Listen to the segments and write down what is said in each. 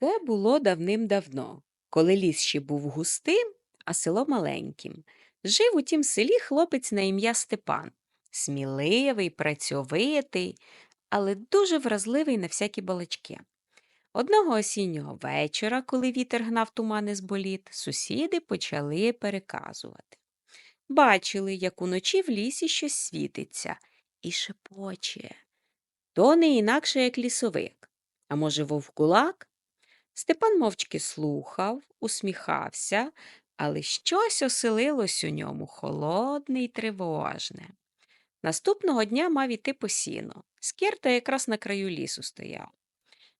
Це було давним-давно, коли ліс ще був густим, а село маленьким. Жив у тім селі хлопець на ім'я Степан. Сміливий, працьовитий, але дуже вразливий на всякі балачки. Одного осіннього вечора, коли вітер гнав тумани з боліт, сусіди почали переказувати. Бачили, як уночі в лісі щось світиться і шепоче. То не інакше, як лісовик. А може, вовкулак? Степан мовчки слухав, усміхався, але щось оселилось у ньому холодне й тривожне. Наступного дня мав іти по сіно. Скірта якраз на краю лісу стояв.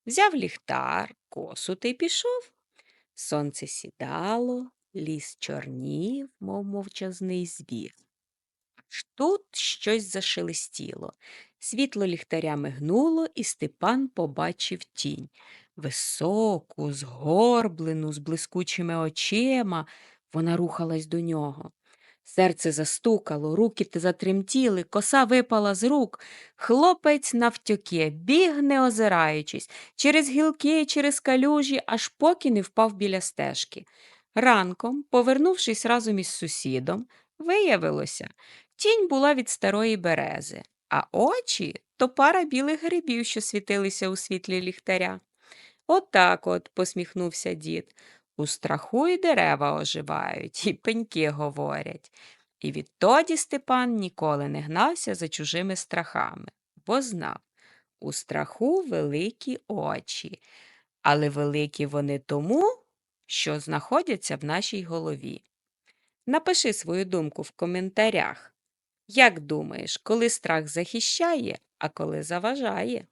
Взяв ліхтар, косу та й пішов. Сонце сідало, ліс чорнів, мов мовчазний звір. Аж тут щось зашелестіло. Світло ліхтаря мигнуло, і Степан побачив тінь. Високу, згорблену, з блискучими очима, вона рухалась до нього. Серце застукало, руки затремтіли, коса випала з рук. Хлопець навтьоки, біг, не озираючись, через гілки, через калюжі, аж поки не впав біля стежки. Ранком, повернувшись разом із сусідом, виявилося, тінь була від старої берези, а очі то пара білих грибів, що світилися у світлі ліхтаря. Отак от, посміхнувся дід. У страху й дерева оживають, і пеньки говорять. І відтоді Степан ніколи не гнався за чужими страхами, бо знав, у страху великі очі, але великі вони тому, що знаходяться в нашій голові. Напиши свою думку в коментарях. Як думаєш, коли страх захищає, а коли заважає?